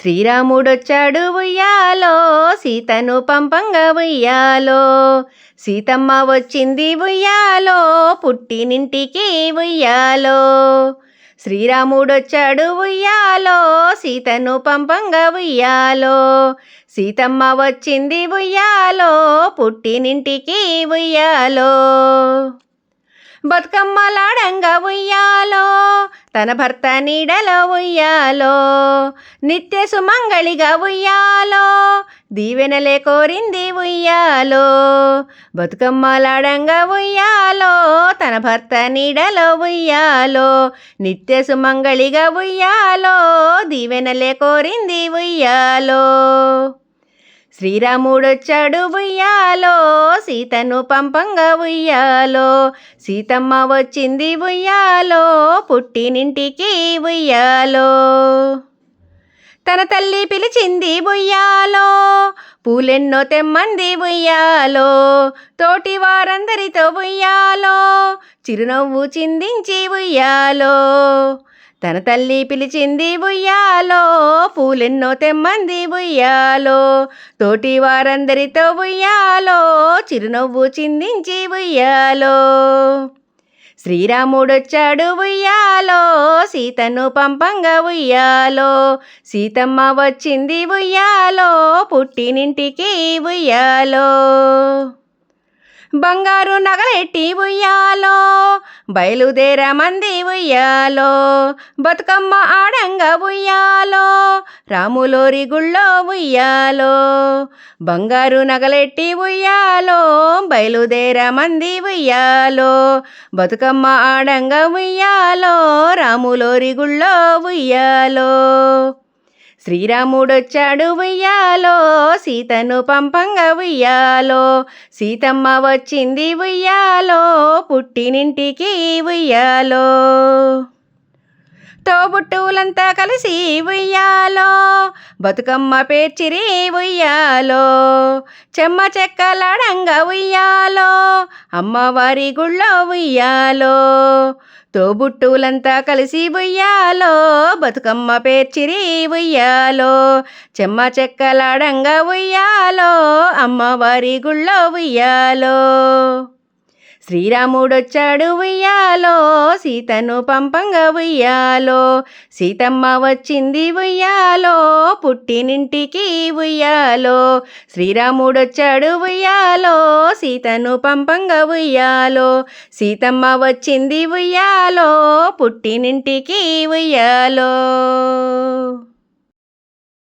శ్రీరాముడొచ్చాడు ఉయ్యాలో సీతను పంపంగా ఉయ్యాలో. సీతమ్మ వచ్చింది ఉయ్యాలో పుట్టినింటికి ఉయ్యాలో. శ్రీరాముడొచ్చాడు ఉయ్యాలో సీతను పంపంగా ఉయ్యాలో. సీతమ్మ వచ్చింది ఉయ్యాలో పుట్టినింటికి ఉయ్యాలో. బతుకమ్మలాడంగా ఉయ్యాలో తన భర్త నీడలో ఉయ్యాలో నిత్య సుమంగళిగా ఉయ్యాలో దీవెనలే కోరింది ఉయ్యాలో. బతుకమ్మలాడంగా ఉయ్యాలో తన భర్త నీడలో ఉయ్యాలో నిత్య సుమంగళిగా ఉయ్యాలో దీవెనలే కోరింది ఉయ్యాలో. శ్రీరాముడొచ్చాడు ఉయ్యాలో సీతను పంపంగా ఉయ్యాలో సీతమ్మ వచ్చింది ఉయ్యాలో పుట్టినింటికి ఉయ్యాలో. తన తల్లి పిలిచింది ఉయ్యాలో పూలెన్నో తెమ్మంది ఉయ్యాలో తోటి వారందరితో ఉయ్యాలో చిరునవ్వు చిందించి ఉయ్యాలో. తన తల్లి పిలిచింది ఉయ్యాలో పూలెన్నో తెమ్మంది ఉయ్యాలో. తోటి వారందరితో ఉయ్యాలో చిరునవ్వు చిందించి ఉయ్యాలో. శ్రీరాముడొచ్చాడు ఉయ్యాలో సీతను పంపంగా ఉయ్యాలో. సీతమ్మ వచ్చింది ఉయ్యాలో పుట్టినింటికి ఉయ్యాలో. బంగారు నగలెట్టి ఉయ్యాలో బయలుదేరమంది ఉయ్యాలో బతుకమ్మ ఆడంగా ఉయ్యాలో రాములోరి గుళ్ళో ఉయ్యాలో బంగారు నగలెట్టి ఉయ్యాలో బయలుదేరమంది ఉయ్యాలో బతుకమ్మ ఆడంగా ఉయ్యాలో రాములోరి గుళ్ళో ఉయ్యాలో. శ్రీరాముడొచ్చాడు ఉయ్యాలో సీతను పంపంగా ఉయ్యాలో సీతమ్మ వచ్చింది ఉయ్యాలో పుట్టినింటికి ఉయ్యాలో. తోబుట్టువులంతా కలిసి ఉయ్యాలో బతుకమ్మ పేర్చిరి ఉయ్యాలో చెమ్మ చెక్కలాడంగా ఉయ్యాలో అమ్మవారి గుళ్ళో ఉయ్యాలో తోబుట్టులంతా కలిసి ఉయ్యాలో బతుకమ్మ పేర్చిరి ఉయ్యాలో చెమ్మ చెక్కలాడంగా ఉయ్యాలో అమ్మవారి గుళ్ళో ఉయ్యాలో. శ్రీరాముడొచ్చాడు ఉయ్యాలో సీతను పంపంగా ఉయ్యాలో సీతమ్మ వచ్చింది ఉయ్యాలో పుట్టినింటికి ఉయ్యాలో శ్రీరాముడొచ్చాడు ఉయ్యాలో సీతను పంపంగా ఉయ్యాలో సీతమ్మ వచ్చింది ఉయ్యాలో పుట్టినింటికి ఉయ్యాలో.